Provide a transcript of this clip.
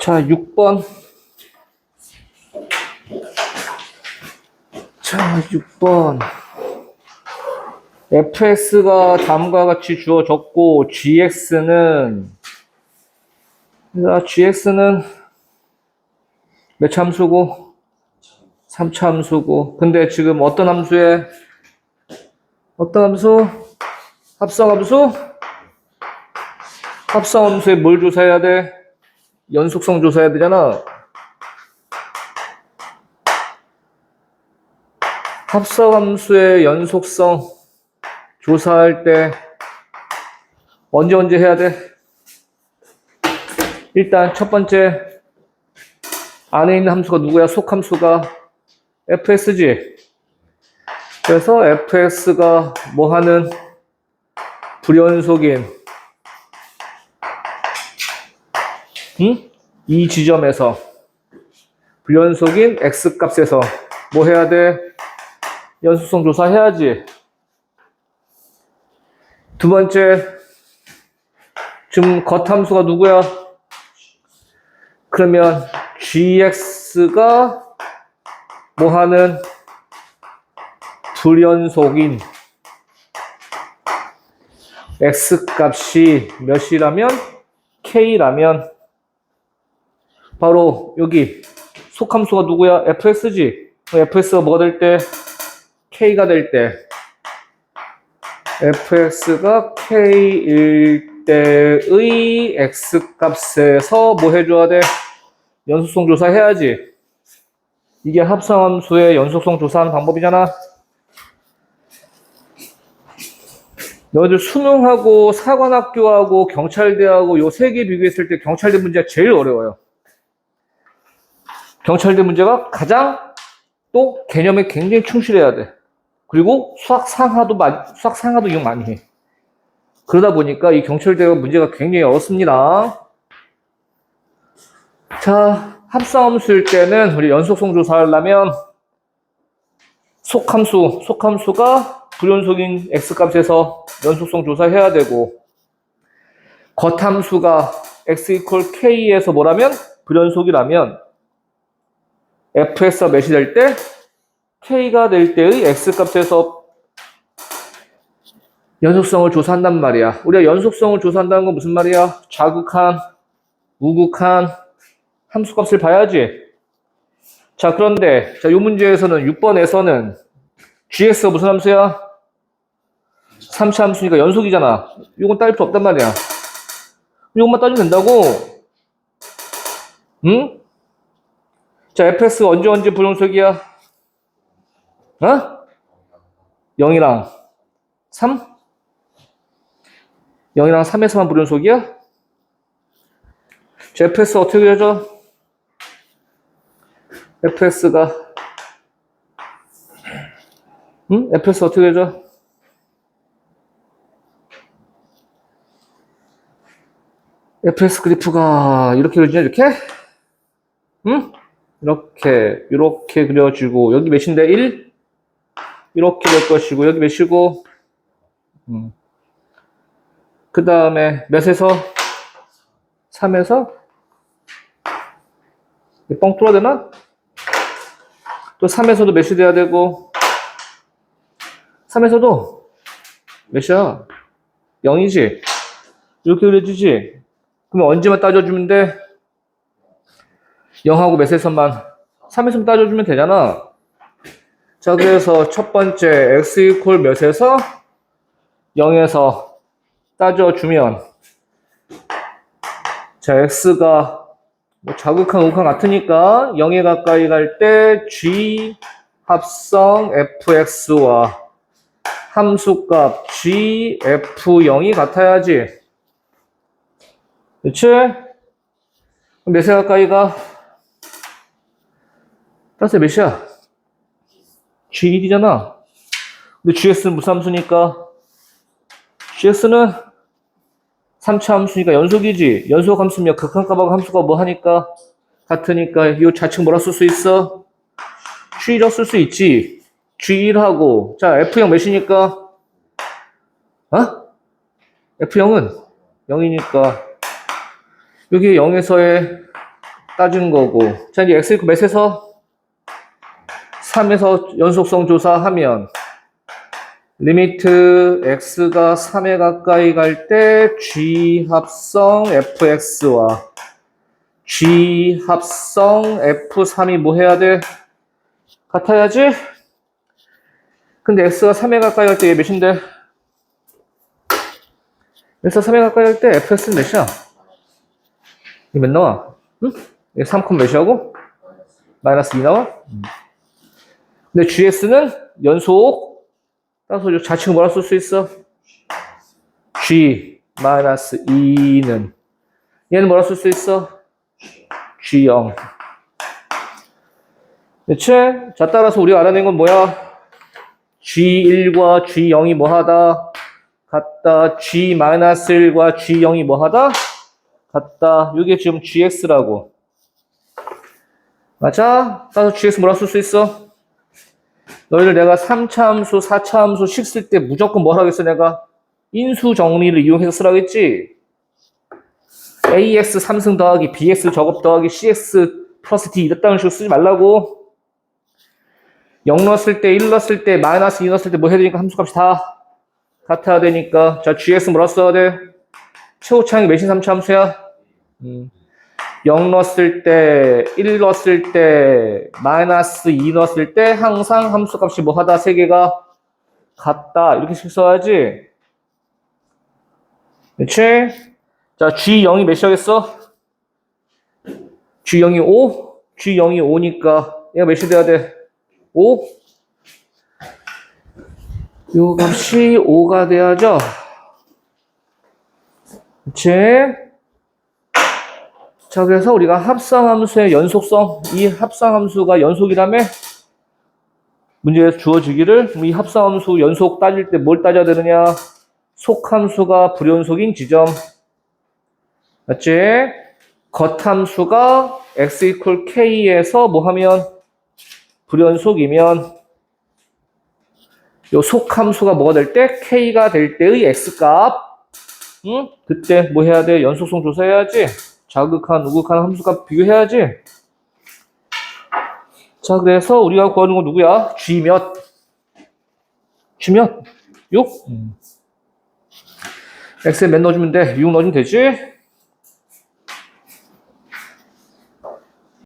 자, 6번. 자, 6번. fs가 다음과 같이 주어졌고, gx는, 자, gx는 몇 참수고? 3참수고. 근데 지금 어떤 함수에, 어떤 함수? 합성함수? 합성함수에 뭘 조사해야 돼? 연속성 조사해야 되잖아. 합성함수의 연속성 조사할 때 언제 언제 해야 돼? 일단 첫 번째 안에 있는 함수가 누구야? 속함수가 fs지. 그래서 fs가 뭐 하는 불연속인 응? 이 지점에서 불연속인 x 값에서 뭐 해야 돼? 연속성 조사해야지. 두 번째, 지금 겉함수가 누구야? 그러면 gx가 뭐 하는 불연속인 x 값이 몇이라면 k라면 바로 여기 속함수가 누구야? fs지. fs가 뭐가 될 때? k가 될 때. fx가 k일 때의 x 값에서 뭐 해줘야 돼? 연속성 조사해야지. 이게 합성함수의 연속성 조사하는 방법이잖아. 너희들 수능하고 사관학교하고 경찰대하고 요 세 개 비교했을 때 경찰대 문제가 제일 어려워요. 경찰대 문제가 가장 또 개념에 굉장히 충실해야 돼. 그리고 수학 상하도 많이, 수학 상하도 이용 많이 해. 그러다 보니까 이 경찰대가 문제가 굉장히 어렵습니다. 자, 합성함수일 때는 우리 연속성 조사하려면 속함수, 속함수가 불연속인 x값에서 연속성 조사해야 되고 겉함수가 x 이퀄 k에서 뭐라면 불연속이라면 fs가 몇이 될 때 k가 될 때의 x값에서 연속성을 조사한단 말이야. 우리가 연속성을 조사한다는 건 무슨 말이야? 자극한, 우극한 함수값을 봐야지. 자, 그런데 자, 이 문제에서는 6번에서는 gx가 무슨 함수야? 3차 함수니까 연속이잖아. 이건 따질 필요 없단 말이야. 이것만 따지면 된다고. 응? 자, fs가 언제 언제 불연속이야? 어? 0이랑 3? 0이랑 3에서만 불연속이야? 자, fs 어떻게 그려져? fs가 응? fs 어떻게 그려져? fs 그래프가 이렇게 그려지냐 이렇게? 응? 이렇게 이렇게 그려지고 여기 몇인데 1? 이렇게 될 것이고 여기 몇이고 음. 그 다음에 몇에서 3에서 뻥 뚫어야 되나? 또 3에서도 몇이 돼야 되고 3에서도 몇이야? 0이지? 이렇게 그려지지? 그러면 언제만 따져주면 돼? 0하고 몇에서만 3에서만 따져주면 되잖아. 자, 그래서 첫 번째 x 이퀄 몇에서 0에서 따져주면 자, x가 뭐 자극한 우극한 같으니까 0에 가까이 갈 때 g 합성 fx와 함수값 g f0이 같아야지. 그치? 몇에 가까이 가? 따라서 몇이야? G1이잖아. 근데 GS는 무슨 함수니까? GS는 3차 함수니까 연속이지. 연속 함수면 극한값하고 함수가 뭐 하니까? 같으니까 이 좌측 뭐라 쓸 수 있어? G1이라 쓸 수 있지. G1하고 자 F0 몇이니까? 어? F0은 0이니까 여기 0에서의 따진 거고. 자, 이제 x 이퀄 몇에서 3에서 연속성 조사하면 리미트 x가 3에 가까이 갈 때 g 합성 fx와 g 합성 f3이 뭐 해야 돼? 같아야지? 근데 x가 3에 가까이 갈 때 얘 몇인데? x가 3에 가까이 갈 때 fx는 몇이야? 이게 몇 나와? 응? 이게 3, 몇이하고? 마이너스 2 나와? 근데 GS는 연속 따라서 이 좌측 뭐라 쓸 수 있어? G 마이너스 2는 얘는 뭐라 쓸 수 있어? G0 그치? 자 따라서 우리가 알아낸 건 뭐야? G1과 G0이 뭐하다? 같다 G 마이너스 1과 G0이 뭐하다? 같다 이게 지금 GX라고 맞아? 따라서 GX 뭐라 쓸 수 있어? 너희들 내가 3차 함수, 4차 함수 식쓸 때 무조건 뭘 하겠어, 내가? 인수 정리를 이용해서 쓰라겠지? AX 3승 더하기 BX 저급 더하기 CX 플러스 D 이랬다는 식으로 쓰지 말라고. 0 넣었을 때, 1 넣었을 때, 마이너스 2 넣었을 때 뭐 해야 되니까 함수값이 다 같아야 되니까. 자, GX 써야 돼? 최고차항이 몇인 3차 함수야? 음. 0 넣었을 때, 1 넣었을 때, 마이너스 2 넣었을 때 항상 함수값이 뭐 하다 세 개가 같다. 이렇게 식 써야지. 그치? 자, G0이 몇이겠어? G0이 5? G0이 5니까 얘가 몇이 돼야 돼? 5? 요 값이 5가 돼야죠? 그치? 자, 그래서 우리가 합성함수의 연속성, 이 합성함수가 연속이라며 문제에서 주어지기를 이 합성함수 연속 따질 때 뭘 따져야 되느냐? 속함수가 불연속인 지점. 맞지? 겉함수가 x equal k에서 뭐 하면 불연속이면 요 속함수가 뭐가 될 때? k가 될 때의 x값. 응? 그때 뭐 해야 돼? 연속성 조사해야지. 자극한, 우극한 함수값 비교해야지. 자, 그래서 우리가 구하는 건 누구야? G 몇? G 몇? 6? X에 몇 넣어주면 돼? 6 넣어주면 되지?